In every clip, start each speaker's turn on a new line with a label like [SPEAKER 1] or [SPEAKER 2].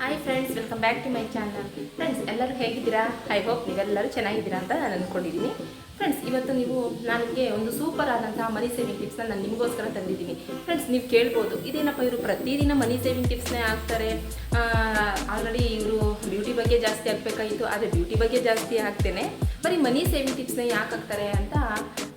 [SPEAKER 1] Hi friends welcome back to my channel friends ಎಲ್ಲರೂ ಹೇಗಿದ್ದೀರಾ? I hope ನೀವೆಲ್ಲರೂ ಚೆನ್ನಾಗಿದ್ದೀರಾ ಅಂತ ನಾನು ಅಂದ್ಕೊಂಡಿದ್ದೀನಿ ಫ್ರೆಂಡ್ಸ್ ಇವತ್ತು ನೀವು ನನಗೆ ಒಂದು ಸೂಪರ್ ಆದಂತಹ ಮನಿ ಸೇವಿಂಗ್ ಟಿಪ್ಸ್ನ ನಾನು ನಿಮಗೋಸ್ಕರ ತಂದಿದ್ದೀನಿ. ಫ್ರೆಂಡ್ಸ್ ನೀವು ಕೇಳ್ಬೋದು. ಇದೇನಪ್ಪ ಇವರು ಪ್ರತಿದಿನ ಮನಿ ಸೇವಿಂಗ್ ಟಿಪ್ಸ್ನೇ ಹಾಕ್ತಾರೆ? ಆಲ್ರೆಡಿ ಇವರು ಬ್ಯೂಟಿ ಬಗ್ಗೆ ಜಾಸ್ತಿ ಆಗಬೇಕಾಗಿತ್ತು ಆದರೆ ಬ್ಯೂಟಿ ಬಗ್ಗೆ ಜಾಸ್ತಿ ಹಾಕ್ತೇನೆ. ಬರೀ ಮನಿ ಸೇವಿಂಗ್ ಟಿಪ್ಸ್ನೇ ಯಾಕೆ ಹಾಕ್ತಾರೆ ಅಂತ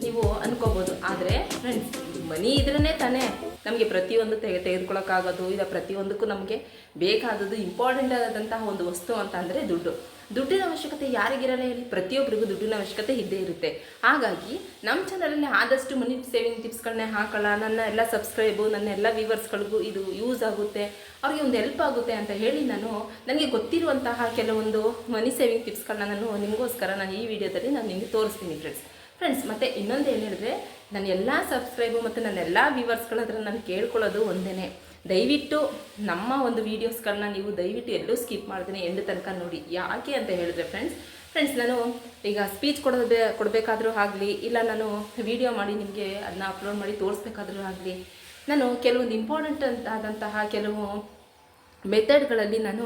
[SPEAKER 1] ನೀವು ಅನ್ಕೋಬೋದು. ಆದರೆ ಫ್ರೆಂಡ್ಸ್ ಮನಿ ಇದ್ರೇ ತಾನೇ. ನಮಗೆ ಪ್ರತಿಯೊಂದು ತೆಗೆ, ತೆಗೆದುಕೊಳ್ಳೋಕ್ಕಾಗೋದು, ಇಲ್ಲ ಪ್ರತಿಯೊಂದಕ್ಕೂ ನಮಗೆ ಬೇಕಾದದ್ದು ಇಂಪಾರ್ಟೆಂಟ್ ಆದಂತಹ ಒಂದು ವಸ್ತು ಅಂತ ಅಂದರೆ ದುಡ್ಡು. ದುಡ್ಡಿನ ಅವಶ್ಯಕತೆ ಯಾರಿಗಿರಲ್ಲ ಹೇಳಿ, ಪ್ರತಿಯೊಬ್ಬರಿಗೂ ದುಡ್ಡಿನ ಅವಶ್ಯಕತೆ ಇದ್ದೇ ಇರುತ್ತೆ. ಹಾಗಾಗಿ ನಮ್ಮ ಚಾನಲಲ್ಲಿ ಆದಷ್ಟು ಮನಿ ಸೇವಿಂಗ್ ಟಿಪ್ಸ್ಗಳನ್ನೇ ಹಾಕೋಲ್ಲ, ನನ್ನ ಎಲ್ಲ ಸಬ್ಸ್ಕ್ರೈಬು ನನ್ನ ಎಲ್ಲ ವ್ಯೂವರ್ಸ್ಗಳಿಗೂ ಇದು ಯೂಸ್ ಆಗುತ್ತೆ, ಅವ್ರಿಗೆ ಒಂದು ಹೆಲ್ಪ್ ಆಗುತ್ತೆ ಅಂತ ಹೇಳಿ ನಾನು ನನಗೆ ಗೊತ್ತಿರುವಂತಹ ಕೆಲವೊಂದು ಮನಿ ಸೇವಿಂಗ್ ಟಿಪ್ಸ್ಗಳನ್ನ ನಾನು ನಿಮಗೋಸ್ಕರ ನಾನು ಈ ವಿಡಿಯೋದಲ್ಲಿ ನಾನು ನಿಮಗೆ ತೋರಿಸ್ತೀನಿ ಫ್ರೆಂಡ್ಸ್ ಫ್ರೆಂಡ್ಸ್ ಮತ್ತು ಇನ್ನೊಂದು ಏನು ಹೇಳಿದ್ರೆ ನನ್ನ ಎಲ್ಲ ಸಬ್ಸ್ಕ್ರೈಬು ಮತ್ತು ನನ್ನ ಎಲ್ಲ ವ್ಯೂವರ್ಸ್ಗಳ ಹತ್ರ ನಾನು ಕೇಳ್ಕೊಳ್ಳೋದು ಒಂದೇ ದಯವಿಟ್ಟು ನಮ್ಮ ಒಂದು ವೀಡಿಯೋಸ್ಗಳನ್ನ ನೀವು ದಯವಿಟ್ಟು ಎಲ್ಲೂ ಸ್ಕಿಪ್ ಮಾಡ್ತೀನಿ ಎಂದು ತನಕ ನೋಡಿ. ಯಾಕೆ ಅಂತ ಹೇಳಿದ್ರೆ ಫ್ರೆಂಡ್ಸ್ ಫ್ರೆಂಡ್ಸ್ ನಾನು ಈಗ ಸ್ಪೀಚ್ ಕೊಡೋದು, ಕೊಡಬೇಕಾದ್ರೂ ಆಗಲಿ, ಇಲ್ಲ ನಾನು ವೀಡಿಯೋ ಮಾಡಿ ನಿಮಗೆ ಅದನ್ನ ಅಪ್ಲೋಡ್ ಮಾಡಿ ತೋರಿಸ್ಬೇಕಾದ್ರೂ ಆಗಲಿ, ನಾನು ಕೆಲವೊಂದು ಇಂಪಾರ್ಟೆಂಟ್ ಅಂತ ಆದಂತಹ ಕೆಲವು ಮೆಥಡ್ಗಳಲ್ಲಿ ನಾನು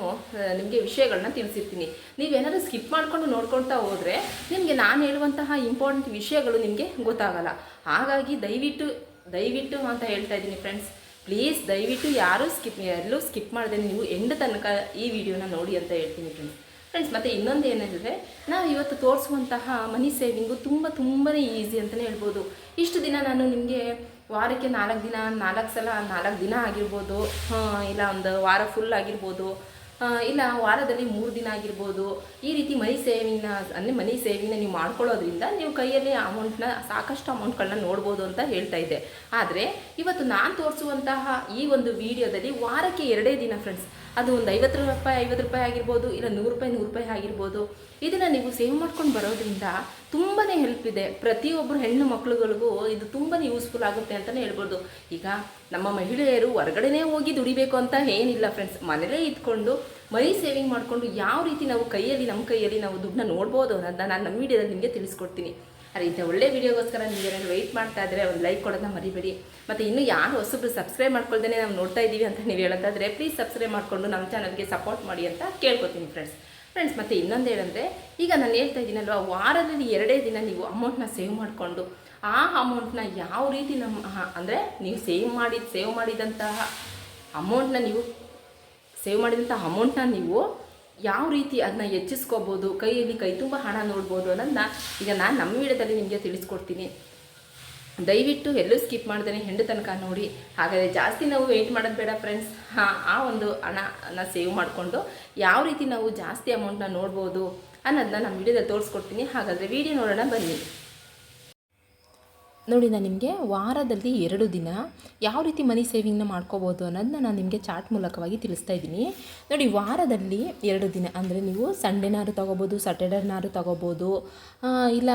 [SPEAKER 1] ನಿಮಗೆ ವಿಷಯಗಳನ್ನ ತಿಳಿಸಿರ್ತೀನಿ. ನೀವೇನಾದರೂ ಸ್ಕಿಪ್ ಮಾಡಿಕೊಂಡು ನೋಡ್ಕೊಳ್ತಾ ಹೋದರೆ ನಿಮಗೆ ನಾನು ಹೇಳುವಂತಹ ಇಂಪಾರ್ಟೆಂಟ್ ವಿಷಯಗಳು ನಿಮಗೆ ಗೊತ್ತಾಗಲ್ಲ. ಹಾಗಾಗಿ ದಯವಿಟ್ಟು ದಯವಿಟ್ಟು ಅಂತ ಹೇಳ್ತಾ ಇದ್ದೀನಿ ಫ್ರೆಂಡ್ಸ್ ಪ್ಲೀಸ್ ದಯವಿಟ್ಟು ಯಾರೂ ಸ್ಕಿಪ್, ಎಲ್ಲೂ ಸ್ಕಿಪ್ ಮಾಡದೆ ನೀವು ಎಂಡ್ ತನಕ ಈ ವಿಡಿಯೋನ ನೋಡಿ ಅಂತ ಹೇಳ್ತೀನಿ ಫ್ರೆಂಡ್ಸ್ ಫ್ರೆಂಡ್ಸ್ ಮತ್ತು ಇನ್ನೊಂದು ಏನಂದರೆ ನಾವು ಇವತ್ತು ತೋರಿಸುವಂತಹ ಮನಿ ಸೇವಿಂಗು ತುಂಬ ತುಂಬಾ ಈಸಿ ಅಂತಲೇ ಹೇಳ್ಬೋದು. ಇಷ್ಟು ದಿನ ನಾನು ನಿಮಗೆ ವಾರಕ್ಕೆ ನಾಲ್ಕು ದಿನ, ನಾಲ್ಕು ಸಲ, ನಾಲ್ಕು ದಿನ ಆಗಿರ್ಬೋದು. ಇಲ್ಲ ಒಂದು ವಾರ ಫುಲ್ ಆಗಿರ್ಬೋದು. ಇಲ್ಲ ವಾರದಲ್ಲಿ ಮೂರು ದಿನ ಆಗಿರ್ಬೋದು. ಈ ರೀತಿ ಮನಿ ಸೇವಿಂಗ್ನ ಅಂದರೆ ಮನಿ ಸೇವಿಂಗ್ನ ನೀವು ಮಾಡ್ಕೊಳ್ಳೋದ್ರಿಂದ ನೀವು ಕೈಯಲ್ಲಿ ಅಮೌಂಟ್ನ ಸಾಕಷ್ಟು ಅಮೌಂಟ್ಗಳನ್ನ ನೋಡ್ಬೋದು ಅಂತ ಹೇಳ್ತಾ ಇದ್ದೆ. ಆದರೆ, ಇವತ್ತು ನಾನು ತೋರಿಸುವಂತಹ ಈ ಒಂದು ವಿಡಿಯೋದಲ್ಲಿ ವಾರಕ್ಕೆ ಎರಡೇ ದಿನ ಫ್ರೆಂಡ್ಸ್ ಅದು ಒಂದು ಐವತ್ತು ರೂಪಾಯಿ ಐವತ್ತು ರೂಪಾಯಿ ಆಗಿರ್ಬೋದು, ಇಲ್ಲ ನೂರು ರೂಪಾಯಿ ನೂರು ರೂಪಾಯಿ ಆಗಿರ್ಬೋದು. ಇದನ್ನು ನೀವು ಸೇವ್ ಮಾಡ್ಕೊಂಡು ಬರೋದ್ರಿಂದ ತುಂಬಾ ಹೆಲ್ಪ್ ಇದೆ. ಪ್ರತಿಯೊಬ್ಬರು ಹೆಣ್ಣು ಮಕ್ಕಳುಗಳಿಗೂ ಇದು ತುಂಬಾ ಯೂಸ್ಫುಲ್ ಆಗುತ್ತೆ ಅಂತಲೇ ಹೇಳ್ಬೋದು. ಈಗ ನಮ್ಮ ಮಹಿಳೆಯರು ಹೊರಗಡೆನೇ ಹೋಗಿ ದುಡಿಬೇಕು ಅಂತ ಏನಿಲ್ಲ ಫ್ರೆಂಡ್ಸ್ ಮನೇಲೇ ಇದ್ಕೊಂಡು ಮನಿ ಸೇವಿಂಗ್ ಮಾಡಿಕೊಂಡು ಯಾವ ರೀತಿ ನಾವು ಕೈಯಲ್ಲಿ, ನಮ್ಮ ಕೈಯಲ್ಲಿ ನಾವು ದುಡ್ಡನ್ನ ನೋಡ್ಬೋದು ಅನ್ನೋದನ್ನ ನಾನು ನಮ್ಮ ವಿಡಿಯೋದಲ್ಲಿ ನಿಮಗೆ ತಿಳಿಸ್ಕೊಡ್ತೀನಿ. ಅದೇ ಇಂಥ ಒಳ್ಳೆ ವಿಡಿಯೋಗೋಸ್ಕರ ನೀವು ಏನಾದ್ರು ವೆಯ್ಟ್ ಮಾಡ್ತಾ ಇದ್ದರೆ ಒಂದು ಲೈಕ್ ಕೊಡೋದನ್ನ ಮರಿಬೇಡಿ. ಮತ್ತು ಇನ್ನೂ ಯಾರು ಹೊಸಬ್ರು ಸಬ್ಸ್ಕ್ರೈಬ್ ಮಾಡ್ಕೊಳ್ದೇ ನಾವು ನೋಡ್ತಾ ಇದ್ದೀವಿ ಅಂತ ನೀವು ಹೇಳೋದಾದರೆ ಪ್ಲೀಸ್ ಸಬ್ಸ್ಕ್ರೈಬ್ ಮಾಡಿಕೊಂಡು ನಮ್ಮ ಚಾನಲ್ಗೆ ಸಪೋರ್ಟ್ ಮಾಡಿ ಅಂತ ಕೇಳ್ಕೊತೀನಿ ಫ್ರೆಂಡ್ಸ್ ಫ್ರೆಂಡ್ಸ್ ಮತ್ತು ಇನ್ನೊಂದು ಏನಂದರೆ, ಈಗ ನಾನು ಹೇಳ್ತಾ ಇದ್ದೀನಲ್ವ, ವಾರದಲ್ಲಿ ಎರಡೇ ದಿನ ನೀವು ಅಮೌಂಟ್ನ ಸೇವ್ ಮಾಡಿಕೊಂಡು, ಆ ಅಮೌಂಟ್ನ ಯಾವ ರೀತಿ ನಮ್ಮ ಅಂದರೆ ನೀವು ಸೇವ್ ಮಾಡಿದ ಸೇವ್ ಮಾಡಿದಂತಹ ಅಮೌಂಟ್ನ ನೀವು ಸೇವ್ ಮಾಡಿದಂಥ ಅಮೌಂಟ್ನ ನೀವು ಯಾವ ರೀತಿ ಅದನ್ನ ಹೆಚ್ಚಿಸ್ಕೋಬೋದು, ಕೈಯಲ್ಲಿ ಕೈ ತುಂಬ ಹಣ ನೋಡ್ಬೋದು ಅನ್ನೋದನ್ನ ಈಗ ನಾನು ನಮ್ಮ ವಿಡಿಯೋದಲ್ಲಿ ನಿಮಗೆ ತಿಳಿಸ್ಕೊಡ್ತೀನಿ. ದಯವಿಟ್ಟು ಎಲ್ಲೂ ಸ್ಕಿಪ್ ಮಾಡ್ದೇನೆ ಹೆಂಡು ತನಕ ನೋಡಿ. ಹಾಗಾದರೆ ಜಾಸ್ತಿ ನಾವು ವೆಯ್ಟ್ ಮಾಡೋದು ಬೇಡ ಫ್ರೆಂಡ್ಸ್ ಹಾಂ, ಆ ಒಂದು ಹಣನ ಸೇವ್ ಮಾಡಿಕೊಂಡು ಯಾವ ರೀತಿ ನಾವು ಜಾಸ್ತಿ ಅಮೌಂಟ್ನ ನೋಡ್ಬೋದು ಅನ್ನೋದನ್ನ ನಮ್ಮ ವಿಡಿಯೋದಲ್ಲಿ ತೋರಿಸ್ಕೊಡ್ತೀನಿ. ಹಾಗಾದರೆ ವಿಡಿಯೋ ನೋಡೋಣ ಬನ್ನಿ. ನೋಡಿ, ನಾನು ನಿಮಗೆ ವಾರದಲ್ಲಿ ಎರಡು ದಿನ ಯಾವ ರೀತಿ ಮನಿ ಸೇವಿಂಗ್ನ ಮಾಡ್ಕೋಬೋದು ಅನ್ನೋದನ್ನ ನಾನು ನಿಮಗೆ ಚಾರ್ಟ್ ಮೂಲಕವಾಗಿ ತಿಳಿಸ್ತಾ ಇದ್ದೀನಿ. ನೋಡಿ, ವಾರದಲ್ಲಿ ಎರಡು ದಿನ ಅಂದರೆ ನೀವು ಸಂಡೇನಾದ್ರು ತೊಗೋಬೋದು ಸ್ಯಾಟರ್ಡೇನಾದ್ರು ತೊಗೋಬೋದು ಇಲ್ಲ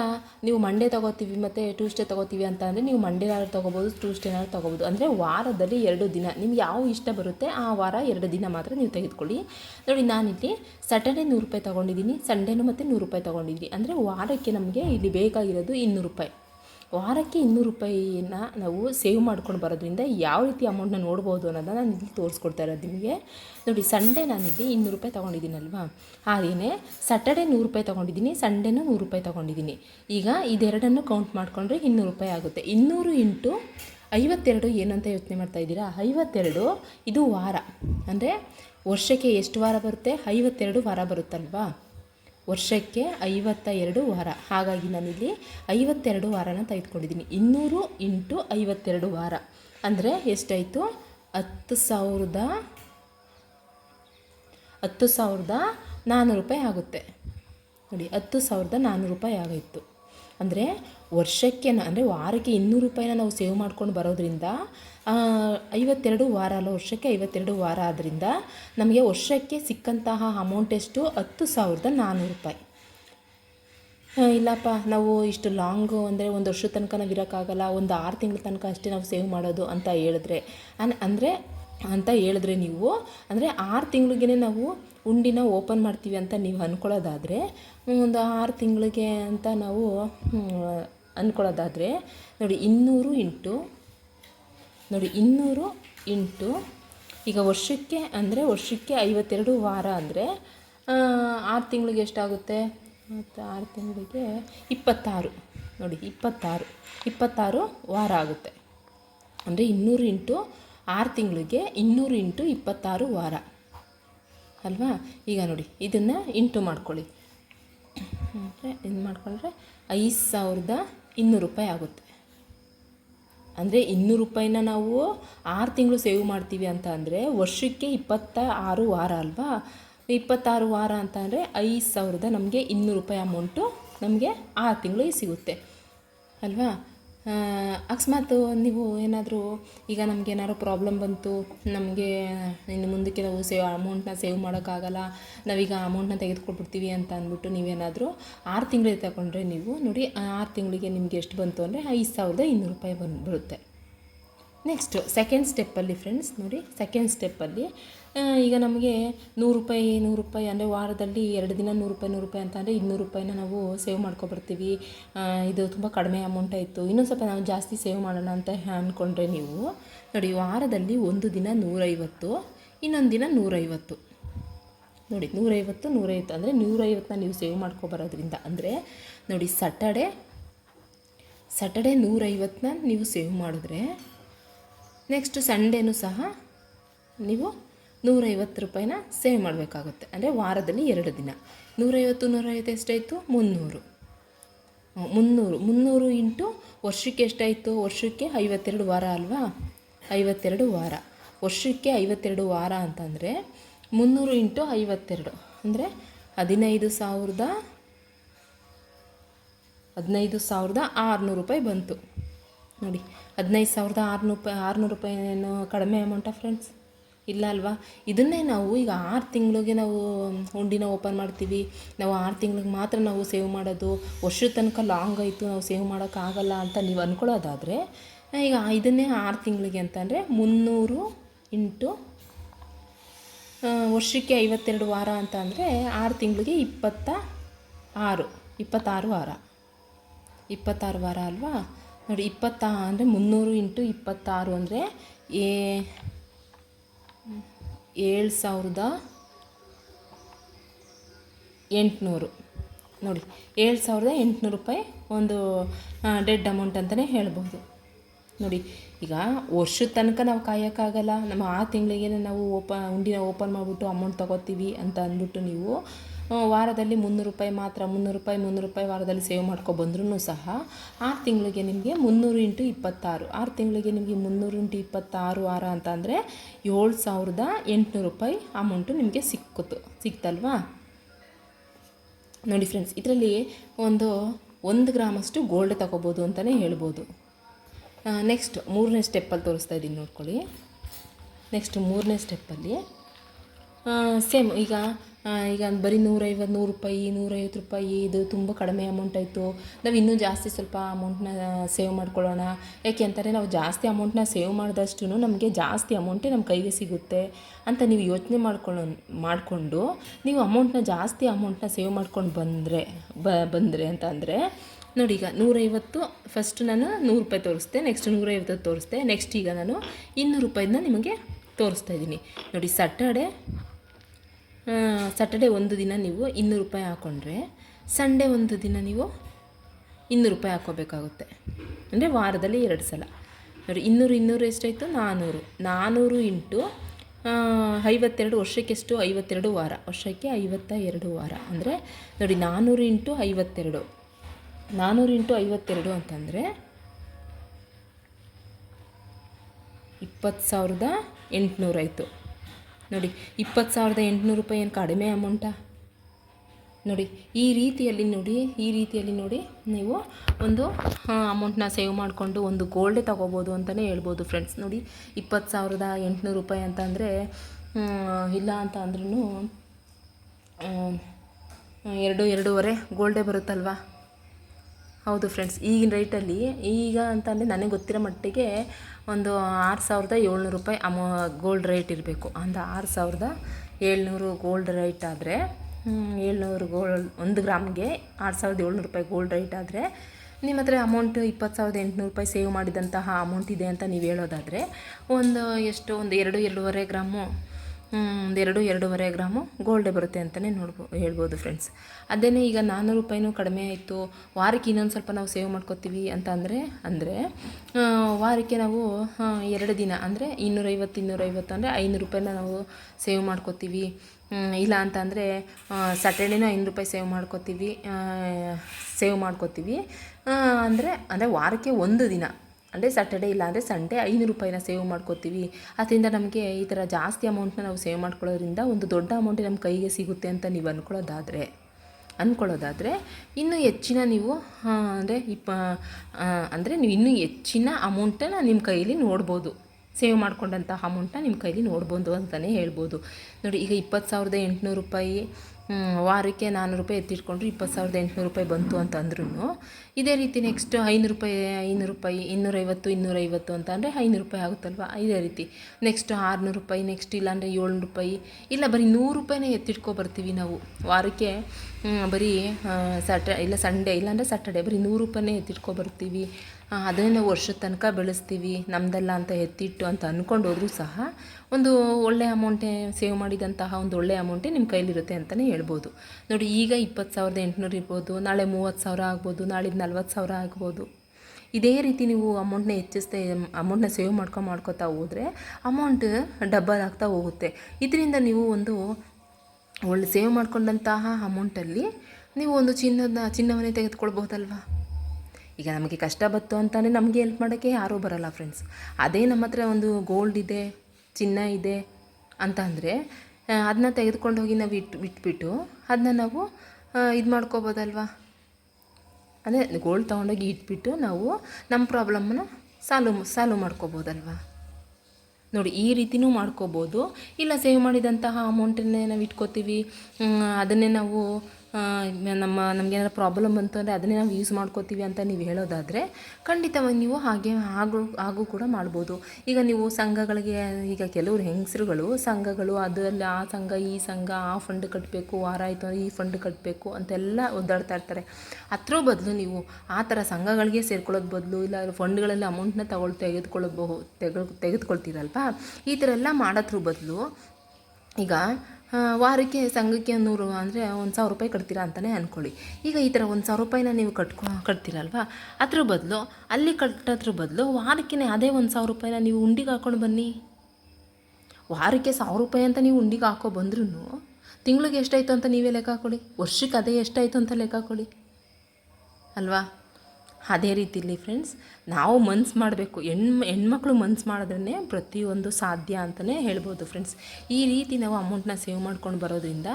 [SPEAKER 1] ನೀವು ಮಂಡೇ ತೊಗೋತೀವಿ ಮತ್ತು ಟ್ಯೂಸ್ಡೇ ತೊಗೋತೀವಿ ಅಂತ ಅಂದರೆ ನೀವು ಮಂಡೇನಾದ್ರು ತೊಗೋಬೋದು ಟ್ಯೂಸ್ಡೇನಾದ್ರು ತೊಗೋಬೋದು. ಅಂದರೆ ವಾರದಲ್ಲಿ ಎರಡು ದಿನ, ನಿಮ್ಗೆ ಯಾವ ಇಷ್ಟ ಬರುತ್ತೆ ಆ ವಾರ ಎರಡು ದಿನ ಮಾತ್ರ ನೀವು ತೆಗೆದುಕೊಳ್ಳಿ. ನೋಡಿ, ನಾನಿಲ್ಲಿ ಸ್ಯಾಟರ್ಡೇ ನೂರು ರೂಪಾಯಿ ತೊಗೊಂಡಿದ್ದೀನಿ ಸಂಡೇನು ಮತ್ತು ನೂರು ರೂಪಾಯಿ ತೊಗೊಂಡಿದ್ದೀನಿ. ಅಂದರೆ ವಾರಕ್ಕೆ ನಮಗೆ ಇಲ್ಲಿ ಬೇಕಾಗಿರೋದು ಇನ್ನೂರು ರೂಪಾಯಿ. ವಾರಕ್ಕೆ ಇನ್ನೂರು ರೂಪಾಯಿನ ನಾವು ಸೇವ್ ಮಾಡ್ಕೊಂಡು ಬರೋದ್ರಿಂದ ಯಾವ ರೀತಿ ಅಮೌಂಟ್ನ ನೋಡ್ಬೋದು ಅನ್ನೋದನ್ನ ನಾನು ಇಲ್ಲಿ ತೋರಿಸ್ಕೊಡ್ತಾ ಇರೋದು ನಿಮಗೆ. ನೋಡಿ ಸಂಡೇ ನಾನಿಲ್ಲಿ ಇನ್ನೂರು ರೂಪಾಯಿ ತೊಗೊಂಡಿದ್ದೀನಲ್ವಾ? ಹಾಗೇ ಸ್ಯಾಟರ್ಡೇ ನೂರು ರೂಪಾಯಿ ತೊಗೊಂಡಿದ್ದೀನಿ ಸಂಡೇನೂ ನೂರು ರೂಪಾಯಿ ತೊಗೊಂಡಿದ್ದೀನಿ. ಈಗ ಇದೆರಡನ್ನು ಕೌಂಟ್ ಮಾಡಿಕೊಂಡ್ರೆ ಇನ್ನೂರು ರೂಪಾಯಿ ಆಗುತ್ತೆ. ಇನ್ನೂರು ಇಂಟು ಐವತ್ತೆರಡು ಏನಂತ ಯೋಚನೆ ಮಾಡ್ತಾ ಇದ್ದೀರಾ? ಐವತ್ತೆರಡು, ಇದು ವಾರ. ಅಂದರೆ ವರ್ಷಕ್ಕೆ ಎಷ್ಟು ವಾರ ಬರುತ್ತೆ? ಐವತ್ತೆರಡು ವಾರ ಬರುತ್ತಲ್ವಾ? ವರ್ಷಕ್ಕೆ ಐವತ್ತ ಎರಡು ವಾರ. ಹಾಗಾಗಿ ನಾನಿಲ್ಲಿ ಐವತ್ತೆರಡು ವಾರನ ತೆಗೆದುಕೊಂಡಿದ್ದೀನಿ. ಇನ್ನೂರು ಇಂಟು ಐವತ್ತೆರಡು ವಾರ. ಅಂದರೆ ಎಷ್ಟಾಯಿತು? ಹತ್ತು ಸಾವಿರದ ಹತ್ತು ಸಾವಿರದ ನಾನ್ನೂರು ರೂಪಾಯಿ ಆಗುತ್ತೆ. ನೋಡಿ, ಹತ್ತು ಸಾವಿರದ ನಾನ್ನೂರು ರೂಪಾಯಿ ಆಗೋಯ್ತು. ಅಂದರೆ ವರ್ಷಕ್ಕೆ ಅಂದರೆ ವಾರಕ್ಕೆ ಇನ್ನೂರು ರೂಪಾಯಿನ ನಾವು ಸೇವ್ ಮಾಡ್ಕೊಂಡು ಬರೋದ್ರಿಂದ ಐವತ್ತೆರಡು ವಾರ ಅಲ್ಲ, ವರ್ಷಕ್ಕೆ ಐವತ್ತೆರಡು ವಾರ ಆದ್ದರಿಂದ ನಮಗೆ ವರ್ಷಕ್ಕೆ ಸಿಕ್ಕಂತಹ ಅಮೌಂಟ್ ಎಷ್ಟು? ಹತ್ತು ಸಾವಿರದ ನಾನ್ನೂರು ರೂಪಾಯಿ. ಇಲ್ಲಪ್ಪ, ನಾವು ಇಷ್ಟು ಲಾಂಗು ಅಂದರೆ ಒಂದು ವರ್ಷದ ತನಕ ನಾವು ಇರೋಕ್ಕಾಗಲ್ಲ, ಒಂದು ಆರು ತಿಂಗಳ ತನಕ ಅಷ್ಟೇ ನಾವು ಸೇವ್ ಮಾಡೋದು ಅಂತ ಹೇಳಿದ್ರೆ. ಅನ್ ಅಂದರೆ ಅಂತ ಹೇಳಿದ್ರೆ ನೀವು, ಅಂದರೆ ಆರು ತಿಂಗಳಿಗೇ ನಾವು ಉಂಡಿನ ಓಪನ್ ಮಾಡ್ತೀವಿ ಅಂತ ನೀವು ಅಂದ್ಕೊಳ್ಳೋದಾದರೆ ಒಂದು ಆರು ತಿಂಗಳಿಗೆ ಅಂತ ನಾವು ಅಂದ್ಕೊಳ್ಳೋದಾದರೆ ನೋಡಿ ಇನ್ನೂರು ಇಂಟು, ನೋಡಿ ಇನ್ನೂರು ಇಂಟು, ಈಗ ವರ್ಷಕ್ಕೆ ಅಂದರೆ ವರ್ಷಕ್ಕೆ ಐವತ್ತೆರಡು ವಾರ ಅಂದರೆ ಆರು ತಿಂಗಳಿಗೆ ಎಷ್ಟಾಗುತ್ತೆ? ಮತ್ತು ಆರು ತಿಂಗಳಿಗೆ ಇಪ್ಪತ್ತಾರು. ನೋಡಿ ಇಪ್ಪತ್ತಾರು ಇಪ್ಪತ್ತಾರು ವಾರ ಆಗುತ್ತೆ. ಅಂದರೆ ಇನ್ನೂರು ಇಂಟು ಆರು ತಿಂಗಳಿಗೆ ಇನ್ನೂರು ಇಂಟು ಇಪ್ಪತ್ತಾರು ವಾರ. ಅಲ್ವಾ? ಈಗ ನೋಡಿ, ಇದನ್ನು ಇಂಟು ಮಾಡ್ಕೊಳ್ಳಿ. ಅಂದರೆ ಇದು ಮಾಡ್ಕೊಂಡ್ರೆ ಐದು ಸಾವಿರದ ಇನ್ನೂರು ರೂಪಾಯಿ ಆಗುತ್ತೆ. ಅಂದರೆ ಇನ್ನೂರು ರೂಪಾಯಿನ ನಾವು ಆರು ತಿಂಗಳು ಸೇವ್ ಮಾಡ್ತೀವಿ ಅಂತ ಅಂದರೆ ವರ್ಷಕ್ಕೆ ಇಪ್ಪತ್ತ ಆರು ವಾರ ಅಲ್ವಾ? ಇಪ್ಪತ್ತಾರು ವಾರ ಅಂತ ಅಂದರೆ ಐದು ಸಾವಿರದ ನಮಗೆ ಇನ್ನೂರು ರೂಪಾಯಿ ಅಮೌಂಟು ನಮಗೆ ಆರು ತಿಂಗಳಿಗೆ ಸಿಗುತ್ತೆ. ಅಲ್ವಾ? ಅಕಸ್ಮಾತ್ ನೀವು ಏನಾದರೂ ಈಗ ನಮ್ಗೆ ಏನಾದ್ರು ಪ್ರಾಬ್ಲಮ್ ಬಂತು, ನಮಗೆ ಇನ್ನು ಮುಂದಕ್ಕೆ ನಾವು ಸೇವ್ ಅಮೌಂಟ್ನ ಸೇವ್ ಮಾಡೋಕ್ಕಾಗಲ್ಲ, ನಾವೀಗ ಅಮೌಂಟ್ನ ತೆಗೆದುಕೊಟ್ಬಿಡ್ತೀವಿ ಅಂತ ಅಂದ್ಬಿಟ್ಟು ನೀವೇನಾದರೂ ಆರು ತಿಂಗಳಿಗೆ ತಗೊಂಡ್ರೆ ನೀವು ನೋಡಿ ಆರು ತಿಂಗಳಿಗೆ ನಿಮಗೆ ಎಷ್ಟು ಬಂತು ಅಂದರೆ ಐದು ಸಾವಿರದ ಇನ್ನೂರು ರೂಪಾಯಿ ಬಂದು, ಬರುತ್ತೆ. ನೆಕ್ಸ್ಟು ಸೆಕೆಂಡ್ ಸ್ಟೆಪ್ಪಲ್ಲಿ ಫ್ರೆಂಡ್ಸ್ ನೋಡಿ ಸೆಕೆಂಡ್ ಸ್ಟೆಪ್ಪಲ್ಲಿ ಈಗ ನಮಗೆ ನೂರು ರೂಪಾಯಿ ನೂರು ರೂಪಾಯಿ ಅಂದರೆ ವಾರದಲ್ಲಿ ಎರಡು ದಿನ ನೂರು ರೂಪಾಯಿ ನೂರು ರೂಪಾಯಿ ಅಂತ ಅಂದರೆ ಇನ್ನೂರು ರೂಪಾಯಿನ ನಾವು ಸೇವ್ ಮಾಡ್ಕೊಬರ್ತೀವಿ. ಇದು ತುಂಬ ಕಡಿಮೆ ಅಮೌಂಟ್ ಆಯಿತು. ಇನ್ನೊಂದು ಸ್ವಲ್ಪ ನಾವು ಜಾಸ್ತಿ ಸೇವ್ ಮಾಡೋಣ ಅಂತ ಅಂದ್ಕೊಂಡ್ರೆ ನೀವು, ನೋಡಿ ವಾರದಲ್ಲಿ ಒಂದು ದಿನ ನೂರೈವತ್ತು, ಇನ್ನೊಂದು ದಿನ ನೂರೈವತ್ತು. ನೋಡಿ ನೂರೈವತ್ತು ನೂರೈವತ್ತು ಅಂದರೆ ನೂರೈವತ್ತನ್ನ ನೀವು ಸೇವ್ ಮಾಡ್ಕೊಬರೋದ್ರಿಂದ ಅಂದರೆ ನೋಡಿ ಸಟರ್ಡೆ ಸಟರ್ಡೆ ನೂರೈವತ್ತನ್ನ ನೀವು ಸೇವ್ ಮಾಡಿದ್ರೆ ನೆಕ್ಸ್ಟ್ ಸಂಡೇನೂ ಸಹ ನೀವು ನೂರೈವತ್ತು ರೂಪಾಯಿನ ಸೇವ್ ಮಾಡಬೇಕಾಗುತ್ತೆ. ಅಂದರೆ ವಾರದಲ್ಲಿ ಎರಡು ದಿನ. ನೂರೈವತ್ತು ನೂರೈವತ್ತು ಎಷ್ಟಾಯಿತು? ಮುನ್ನೂರು. ಮುನ್ನೂರು. ಮುನ್ನೂರು ಇಂಟು ವರ್ಷಕ್ಕೆ ಎಷ್ಟಾಯಿತು? ವರ್ಷಕ್ಕೆ ಐವತ್ತೆರಡು ವಾರ ಅಲ್ವಾ? ಐವತ್ತೆರಡು ವಾರ. ವರ್ಷಕ್ಕೆ ಐವತ್ತೆರಡು ವಾರ ಅಂತಂದರೆ ಮುನ್ನೂರು ಇಂಟು ಐವತ್ತೆರಡು. ಅಂದರೆ ಹದಿನೈದು ಸಾವಿರದ ಹದಿನೈದು ಸಾವಿರದ ಆರುನೂರು ರೂಪಾಯಿ ಬಂತು. ನೋಡಿ, ಹದಿನೈದು ಸಾವಿರದ ಆರುನೂರು ರೂಪಾಯಿ ಆರುನೂರು ರೂಪಾಯಿ ಏನು ಕಡಿಮೆ ಅಮೌಂಟಾ ಫ್ರೆಂಡ್ಸ್ ಇಲ್ಲ ಅಲ್ವಾ? ಇದನ್ನೇ ನಾವು ಈಗ ಆರು ತಿಂಗಳಿಗೆ ನಾವು ಹುಂಡಿನ ಓಪನ್ ಮಾಡ್ತೀವಿ. ನಾವು ಆರು ತಿಂಗಳಿಗೆ ಮಾತ್ರ ನಾವು ಸೇವ್ ಮಾಡೋದು. ವರ್ಷದ ತನಕ ಲಾಂಗ್ ಆಯಿತು, ನಾವು ಸೇವ್ ಮಾಡೋಕ್ಕಾಗಲ್ಲ ಅಂತ ನೀವು ಅಂದ್ಕೊಳ್ಳೋದಾದರೆ ಈಗ ಇದನ್ನೇ ಆರು ತಿಂಗಳಿಗೆ ಅಂತಂದರೆ ಮುನ್ನೂರು ಇಂಟು ವರ್ಷಕ್ಕೆ ಐವತ್ತೆರಡು ವಾರ ಅಂತ ಅಂದರೆ ಆರು ತಿಂಗಳಿಗೆ ಇಪ್ಪತ್ತ ಆರು, ಇಪ್ಪತ್ತಾರು ವಾರ. ಇಪ್ಪತ್ತಾರು ವಾರ ಅಲ್ವಾ? ನೋಡಿ, ಇಪ್ಪತ್ತ ಅಂದರೆ ಮುನ್ನೂರು ಇಂಟು ಇಪ್ಪತ್ತಾರು ಅಂದರೆ ಏ ಏಳು ಸಾವಿರದ ಎಂಟುನೂರು. ನೋಡಿ, ಏಳು ಸಾವಿರದ ಎಂಟುನೂರು ರೂಪಾಯಿ ಒಂದು ಡೆಡ್ ಅಮೌಂಟ್ ಅಂತಲೇ ಹೇಳ್ಬೋದು ನೋಡಿ, ಈಗ ವರ್ಷದ ತನಕ ನಾವು ಕಾಯೋಕ್ಕಾಗಲ್ಲ. ನಮ್ಮ ಆ ತಿಂಗಳಿಗೆ ನಾವು ಓಪ, ಉಂಡಿನ ಓಪನ್ ಮಾಡಿಬಿಟ್ಟು ಅಮೌಂಟ್ ತೊಗೋತೀವಿ ಅಂತ ಅಂದ್ಬಿಟ್ಟು ನೀವು ವಾರದಲ್ಲಿ ಮುನ್ನೂರು ರೂಪಾಯಿ ಮಾತ್ರ, ಮುನ್ನೂರು ರೂಪಾಯಿ ಮುನ್ನೂರು ರೂಪಾಯಿ ವಾರದಲ್ಲಿ ಸೇವ್ ಮಾಡ್ಕೊಬಂದ್ರೂ ಸಹ ಆರು ತಿಂಗಳಿಗೆ ನಿಮಗೆ ಮುನ್ನೂರು ಇಂಟು ಇಪ್ಪತ್ತಾರು. ಆರು ತಿಂಗಳಿಗೆ ನಿಮಗೆ ಮುನ್ನೂರು ಇಂಟು ಇಪ್ಪತ್ತಾರು ವಾರ ಅಂತ ಅಂದರೆ ಏಳು ಸಾವಿರದ ಎಂಟುನೂರು ರೂಪಾಯಿ ಅಮೌಂಟು ನಿಮಗೆ ಸಿಕ್ಕಿತು ಸಿಕ್ತಲ್ವಾ? ನೋಡಿ ಫ್ರೆಂಡ್ಸ್ ಇದರಲ್ಲಿ ಒಂದು ಒಂದು ಗ್ರಾಮಷ್ಟು ಗೋಲ್ಡ್ ತಗೋಬೋದು ಅಂತಲೇ ಹೇಳ್ಬೋದು. ನೆಕ್ಸ್ಟ್ ಮೂರನೇ ಸ್ಟೆಪ್ಪಲ್ಲಿ ತೋರಿಸ್ತಾ ಇದ್ದೀನಿ ನೋಡ್ಕೊಳ್ಳಿ. ನೆಕ್ಸ್ಟ್ ಮೂರನೇ ಸ್ಟೆಪ್ಪಲ್ಲಿ ಸೇಮ್ ಈಗ ಈಗ ಬರೀ ನೂರೈವತ್ತು ನೂರು ರೂಪಾಯಿ ನೂರೈವತ್ತು ರೂಪಾಯಿ ಇದು ತುಂಬ ಕಡಿಮೆ ಅಮೌಂಟ್ ಆಯಿತು. ನಾವು ಇನ್ನೂ ಜಾಸ್ತಿ ಸ್ವಲ್ಪ ಅಮೌಂಟ್ನ ಸೇವ್ ಮಾಡ್ಕೊಳ್ಳೋಣ. ಯಾಕೆ ಅಂತಾರೆ ನಾವು ಜಾಸ್ತಿ ಅಮೌಂಟ್ನ ಸೇವ್ ಮಾಡಿದಷ್ಟು ನಮಗೆ ಜಾಸ್ತಿ ಅಮೌಂಟೇ ನಮ್ಮ ಕೈಗೆ ಸಿಗುತ್ತೆ ಅಂತ ನೀವು ಯೋಚನೆ ಮಾಡ್ಕೊಳ್ಳೋ, ಮಾಡಿಕೊಂಡು ನೀವು ಅಮೌಂಟ್ನ ಜಾಸ್ತಿ ಅಮೌಂಟ್ನ ಸೇವ್ ಮಾಡ್ಕೊಂಡು ಬಂದರೆ ಬಂದರೆ ಅಂತ ಅಂದರೆ, ನೋಡಿ ಈಗ ನೂರೈವತ್ತು ಫಸ್ಟ್ ನಾನು ನೂರು ರೂಪಾಯಿ ತೋರಿಸ್ದೆ ನೆಕ್ಸ್ಟ್ ನೂರೈವತ್ತು ತೋರಿಸ್ದೆ ನೆಕ್ಸ್ಟ್ ಈಗ ನಾನು ಇನ್ನೂರು ರೂಪಾಯಿನ ನಿಮಗೆ ತೋರಿಸ್ತಾ ಇದ್ದೀನಿ. ನೋಡಿ ಸಟರ್ಡೆ ಸಟರ್ಡೆ ಒಂದು ದಿನ ನೀವು ಇನ್ನೂರು ರೂಪಾಯಿ ಹಾಕ್ಕೊಂಡ್ರೆ ಸಂಡೇ ಒಂದು ದಿನ ನೀವು ಇನ್ನೂರು ರೂಪಾಯಿ ಹಾಕ್ಕೋಬೇಕಾಗುತ್ತೆ. ಅಂದರೆ ವಾರದಲ್ಲಿ ಎರಡು ಸಲ. ನೋಡಿ, ಇನ್ನೂರು ಇನ್ನೂರು ಎಷ್ಟಾಯಿತು? ನಾನ್ನೂರು ನಾನ್ನೂರು ಇಂಟು ಐವತ್ತೆರಡು ವರ್ಷಕ್ಕೆ ಎಷ್ಟು ಐವತ್ತೆರಡು ವಾರ. ವರ್ಷಕ್ಕೆ ಐವತ್ತ ಎರಡು ವಾರ. ಅಂದರೆ, ನೋಡಿ ನಾನ್ನೂರು ಇಂಟು ಐವತ್ತೆರಡು. ನಾನ್ನೂರು ಇಂಟು ಐವತ್ತೆರಡು ಅಂತಂದರೆ, ಇಪ್ಪತ್ತು ಸಾವಿರದ ಎಂಟುನೂರಾಯಿತು. ನೋಡಿ ಇಪ್ಪತ್ತು ಸಾವಿರದ ಎಂಟುನೂರು ರೂಪಾಯಿ ಏನು ಕಡಿಮೆ ಅಮೌಂಟಾ? ನೋಡಿ, ಈ ರೀತಿಯಲ್ಲಿ ನೋಡಿ, ಈ ರೀತಿಯಲ್ಲಿ ನೋಡಿ ನೀವು ಒಂದು ಅಮೌಂಟ್ನ ಸೇವ್ ಮಾಡಿಕೊಂಡು ಒಂದು ಗೋಲ್ಡೇ ತೊಗೋಬೋದು ಅಂತಲೇ ಹೇಳ್ಬೋದು ಫ್ರೆಂಡ್ಸ್ ನೋಡಿ ಇಪ್ಪತ್ತು ಸಾವಿರದ ಎಂಟುನೂರು ರೂಪಾಯಿ ಅಂತ ಅಂದರೆ ಇಲ್ಲ ಅಂತ ಅಂದ್ರೂ ಎರಡು, ಎರಡೂವರೆ ಗೋಲ್ಡೇ ಬರುತ್ತಲ್ವಾ? ಹೌದು ಫ್ರೆಂಡ್ಸ್ ಈಗಿನ ರೇಟಲ್ಲಿ ಈಗ ಅಂತಂದರೆ ನನಗೆ ಗೊತ್ತಿರೋ ಮಟ್ಟಿಗೆ ಒಂದು ಆರು ಸಾವಿರದ ಏಳ್ನೂರು ರೂಪಾಯಿ ಅಮೌ ಗೋಲ್ಡ್ ರೇಟ್ ಇರಬೇಕು. ಅಂದ ಆರು ಸಾವಿರದ ಏಳ್ನೂರು ಗೋಲ್ಡ್ ರೇಟ್ ಆದರೆ ಏಳ್ನೂರು ಗೋಲ್ಡ್, ಒಂದು ಗ್ರಾಮ್ಗೆ ಆರು ಸಾವಿರದ ಏಳ್ನೂರು ರೂಪಾಯಿ ಗೋಲ್ಡ್ ರೇಟ್ ಆದರೆ, ನಿಮ್ಮ ಹತ್ರ ಅಮೌಂಟ್ ಇಪ್ಪತ್ತು ಸಾವಿರದ ಎಂಟುನೂರು ರೂಪಾಯಿ ಸೇವ್ ಮಾಡಿದಂತಹ ಅಮೌಂಟ್ ಇದೆ ಅಂತ ನೀವು ಹೇಳೋದಾದರೆ, ಒಂದು ಎಷ್ಟು, ಒಂದು ಎರಡು, ಎರಡೂವರೆ ಗ್ರಾಮು ಒಂದು ಎರಡು, ಎರಡೂವರೆ ಗ್ರಾಮು ಗೋಲ್ಡೆ ಬರುತ್ತೆ ಅಂತಲೇ ನೋಡ್ಬೋ, ಹೇಳ್ಬೋದು ಫ್ರೆಂಡ್ಸ್ ಅದೇನೇ ಈಗ ನಾನ್ನೂರು ರೂಪಾಯಿನೂ ಕಡಿಮೆ ಆಯಿತು, ವಾರಕ್ಕೆ ಇನ್ನೊಂದು ಸ್ವಲ್ಪ ನಾವು ಸೇವ್ ಮಾಡ್ಕೋತೀವಿ ಅಂತ ಅಂದರೆ ಅಂದರೆ ವಾರಕ್ಕೆ ನಾವು ಎರಡು ದಿನ, ಅಂದರೆ ಇನ್ನೂರೈವತ್ತು ಇನ್ನೂರೈವತ್ತು ಅಂದರೆ ಐನೂರು ರೂಪಾಯಿನ ನಾವು ಸೇವ್ ಮಾಡ್ಕೋತೀವಿ. ಇಲ್ಲ ಅಂತ ಅಂದರೆ ಸ್ಯಾಟರ್ಡೇನೂ ಐನೂರು ರೂಪಾಯಿ ಸೇವ್ ಮಾಡ್ಕೋತೀವಿ ಸೇವ್ ಮಾಡ್ಕೋತೀವಿ. ಅಂದರೆ ಅಂದರೆ ವಾರಕ್ಕೆ ಒಂದು ದಿನ. ಅಂದರೆ ಸ್ಯಾಟರ್ಡೇ ಇಲ್ಲ ಅಂದರೆ ಸಂಡೇ ಐನೂರು ರೂಪಾಯಿನ ಸೇವ್ ಮಾಡ್ಕೋತೀವಿ. ಅದರಿಂದ ನಮಗೆ ಈ ಥರ ಜಾಸ್ತಿ ಅಮೌಂಟ್ನ ನಾವು ಸೇವ್ ಮಾಡ್ಕೊಳ್ಳೋದ್ರಿಂದ ಒಂದು ದೊಡ್ಡ ಅಮೌಂಟ್ ನಮ್ಮ ಕೈಗೆ ಸಿಗುತ್ತೆ ಅಂತ ನೀವು ಅಂದ್ಕೊಳ್ಳೋದಾದರೆ ಅಂದ್ಕೊಳ್ಳೋದಾದರೆ ಇನ್ನೂ ಹೆಚ್ಚಿನ ನೀವು ಅಂದರೆ ಇಪ್ಪ ಅಂದರೆ ನೀವು ಇನ್ನೂ ಹೆಚ್ಚಿನ ಅಮೌಂಟನ್ನು ನಿಮ್ಮ ಕೈಯಲ್ಲಿ ನೋಡ್ಬೋದು. ಸೇವ್ ಮಾಡ್ಕೊಂಡಂತಹ ಅಮೌಂಟನ್ನ ನಿಮ್ಮ ಕೈಲಿ ನೋಡ್ಬೋದು ಅಂತಲೇ ಹೇಳ್ಬೋದು. ನೋಡಿ, ಈಗ ಇಪ್ಪತ್ತು ಸಾವಿರದ ಎಂಟುನೂರು ರೂಪಾಯಿ ವಾರಕ್ಕೆ ನಾನ್ನೂರು ರೂಪಾಯಿ ಎತ್ತಿಟ್ಕೊಂಡ್ರೆ ಇಪ್ಪತ್ತು ಸಾವಿರದ ಎಂಟುನೂರು ರೂಪಾಯಿ ಬಂತು ಅಂತ ಅಂದ್ರೂ ಇದೇ ರೀತಿ ನೆಕ್ಸ್ಟ್ ಐನೂರು ರೂಪಾಯಿ ಐನೂರು ರೂಪಾಯಿ, ಇನ್ನೂರೈವತ್ತು ಇನ್ನೂರೈವತ್ತು ಅಂತ ಅಂದರೆ ಐನೂರು ರೂಪಾಯಿ ಆಗುತ್ತಲ್ವ? ಇದೇ ರೀತಿ. ನೆಕ್ಸ್ಟ್ ಆರುನೂರು ರೂಪಾಯಿ ನೆಕ್ಸ್ಟ್ ಇಲ್ಲಾಂದರೆ ಏಳ್ನೂರು ರೂಪಾಯಿ, ಇಲ್ಲ ಬರೀ ನೂರು ರೂಪಾಯಿನೇ ಎತ್ತಿಟ್ಕೊ ಬರ್ತೀವಿ ನಾವು. ವಾರಕ್ಕೆ ಬರೀ ಸ್ಯಾಟ ಇಲ್ಲ ಸಂಡೇ ಇಲ್ಲಾಂದರೆ ಸ್ಯಾಟರ್ಡೆ ಬರೀ ನೂರು ರೂಪಾಯಿನೇ ಎತ್ತಿಟ್ಕೊ ಬರ್ತೀವಿ. ಅದನ್ನ ನಾವು ವರ್ಷದ ತನಕ ಬೆಳೆಸ್ತೀವಿ, ನಮ್ದಲ್ಲ ಅಂತ ಎತ್ತಿಟ್ಟು ಅಂತ ಅಂದ್ಕೊಂಡು ಹೋದರೂ ಸಹ ಒಂದು ಒಳ್ಳೆ ಅಮೌಂಟೇ ಸೇವ್ ಮಾಡಿದಂತಹ ಒಂದು ಒಳ್ಳೆ ಅಮೌಂಟೇ ನಿಮ್ಮ ಕೈಲಿರುತ್ತೆ ಅಂತಲೇ ಹೇಳ್ಬೋದು. ನೋಡಿ, ಈಗ ಇಪ್ಪತ್ತು ಸಾವಿರದ ಎಂಟುನೂರು ಇರ್ಬೋದು, ನಾಳೆ ಮೂವತ್ತು ಸಾವಿರ ಆಗ್ಬೋದು ನಾಳಿದ್ದು ನಲ್ವತ್ತು ಸಾವಿರ ಆಗ್ಬೋದು. ಇದೇ ರೀತಿ ನೀವು ಅಮೌಂಟ್ನ ಹೆಚ್ಚಿಸ್ತಾ ಅಮೌಂಟ್ನ ಸೇವ್ ಮಾಡ್ಕೊಂಡು ಮಾಡ್ಕೋತಾ ಹೋದರೆ ಅಮೌಂಟ್ ಡಬ್ಬಲ್ ಆಗ್ತಾ ಹೋಗುತ್ತೆ. ಇದರಿಂದ ನೀವು ಒಂದು ಒಳ್ಳೆ ಸೇವ್ ಮಾಡಿಕೊಂಡಂತಹ ಅಮೌಂಟಲ್ಲಿ ನೀವು ಒಂದು ಚಿನ್ನದ, ಚಿನ್ನವನ್ನೇ ತೆಗೆದುಕೊಳ್ಬಹುದಲ್ವಾ? ಈಗ ನಮಗೆ ಕಷ್ಟ ಬಂತು ಅಂತಲೇ ನಮಗೆ ಹೆಲ್ಪ್ ಮಾಡೋಕ್ಕೆ ಯಾರೂ ಬರಲ್ಲ ಫ್ರೆಂಡ್ಸ್ ಅದೇ ನಮ್ಮ ಹತ್ರ ಒಂದು ಗೋಲ್ಡ್ ಇದೆ, ಚಿನ್ನ ಇದೆ ಅಂತ ಅಂದರೆ ಅದನ್ನ ತೆಗೆದುಕೊಂಡು ಹೋಗಿ ನಾವು ಇಟ್ಟು ಇಟ್ಬಿಟ್ಟು ಅದನ್ನ ನಾವು ಇದು ಮಾಡ್ಕೋಬೋದಲ್ವಾ? ಅದೇ ಗೋಲ್ಡ್ ತೊಗೊಂಡೋಗಿ ಇಟ್ಬಿಟ್ಟು ನಾವು ನಮ್ಮ ಪ್ರಾಬ್ಲಮ್ಮನ್ನ ಸಾಲ್ವ್ ಸಾಲ್ವ್ ಮಾಡ್ಕೋಬೋದಲ್ವಾ? ನೋಡಿ ಈ ರೀತಿನೂ ಮಾಡ್ಕೋಬೋದು. ಇಲ್ಲ ಸೇವ್ ಮಾಡಿದಂತಹ ಅಮೌಂಟನ್ನೇ ನಾವು ಇಟ್ಕೋತೀವಿ. ಅದನ್ನೇ ನಾವು ನಮ್ಮ ನಮಗೇನಾದ್ರು ಪ್ರಾಬ್ಲಮ್ ಬಂತು ಅಂದರೆ ಅದನ್ನೇ ನಾವು ಯೂಸ್ ಮಾಡ್ಕೋತೀವಿ ಅಂತ ನೀವು ಹೇಳೋದಾದರೆ ಖಂಡಿತವಾಗಿ ನೀವು ಹಾಗೆ ಹಾಗೂ ಹಾಗೂ ಕೂಡ ಮಾಡ್ಬೋದು. ಈಗ ನೀವು ಸಂಘಗಳಿಗೆ, ಈಗ ಕೆಲವರು ಹೆಂಗಸರುಗಳು ಸಂಘಗಳು, ಅದರಲ್ಲಿ ಆ ಸಂಘ, ಈ ಸಂಘ, ಆ ಫಂಡ್ ಕಟ್ಟಬೇಕು ವಾರ ಆಯಿತು ಅಂದರೆ ಈ ಫಂಡ್ ಕಟ್ಟಬೇಕು ಅಂತೆಲ್ಲ ಒದ್ದಾಡ್ತಾ ಇರ್ತಾರೆ. ಅದ್ರ ಬದಲು ನೀವು ಆ ಥರ ಸಂಘಗಳಿಗೆ ಸೇರ್ಕೊಳ್ಳೋದು ಬದಲು ಇಲ್ಲ ಫಂಡ್ಗಳಲ್ಲಿ ಅಮೌಂಟ್ನ ತಗೊಳ್ ತೆಗೆದುಕೊಳ್ಳಬಹುದು ತೆಗೆ ತೆಗೆದುಕೊಳ್ತೀರಲ್ವಾ? ಈ ಥರ ಎಲ್ಲ ಮಾಡೋದ್ರ ಬದಲು ಈಗ ವಾರಕ್ಕೆ ಸಂಘಕ್ಕೆ ನೂರು ಅಂದರೆ ಒಂದು ಸಾವಿರ ರೂಪಾಯಿ ಕಟ್ತೀರಾ ಅಂತಲೇ ಅಂದ್ಕೊಳ್ಳಿ ಈಗ ಈ ಥರ ಒಂದು ಸಾವಿರ ರೂಪಾಯಿನ ನೀವು ಕಟ್ಕೊ, ಕಟ್ತೀರಲ್ವಾ? ಅದ್ರ ಬದಲು, ಅಲ್ಲಿ ಕಟ್ಟೋದ್ರ ಬದಲು ವಾರಕ್ಕೆ ಅದೇ ಒಂದು ಸಾವಿರ ರೂಪಾಯಿನ ನೀವು ಉಂಡಿಗೆ ಹಾಕ್ಕೊಂಡು ಬನ್ನಿ. ವಾರಕ್ಕೆ ಸಾವಿರ ರೂಪಾಯಿ ಅಂತ ನೀವು ಉಂಡಿಗೆ ಹಾಕೋ ಬಂದ್ರೂ ತಿಂಗಳಿಗೆ ಎಷ್ಟಾಯಿತು ಅಂತ ನೀವೇ ಲೆಕ್ಕ ಹಾಕೊಳ್ಳಿ. ವರ್ಷಕ್ಕೆ ಅದೇ ಎಷ್ಟಾಯಿತು ಅಂತ ಲೆಕ್ಕ ಹಾಕೊಳ್ಳಿ. ಅಲ್ವಾ? ಅದೇ ರೀತಿಲಿ ಫ್ರೆಂಡ್ಸ್ ನಾವು ಮನ್ಸು ಮಾಡಬೇಕು. ಹೆಣ್ಣು ಹೆಣ್ಮಕ್ಳು ಮನ್ಸು ಮಾಡಿದ್ರೇ ಪ್ರತಿಯೊಂದು ಸಾಧ್ಯ ಅಂತಲೇ ಹೇಳ್ಬೋದು ಫ್ರೆಂಡ್ಸ್ ಈ ರೀತಿ ನಾವು ಅಮೌಂಟ್ನ ಸೇವ್ ಮಾಡ್ಕೊಂಡು ಬರೋದ್ರಿಂದ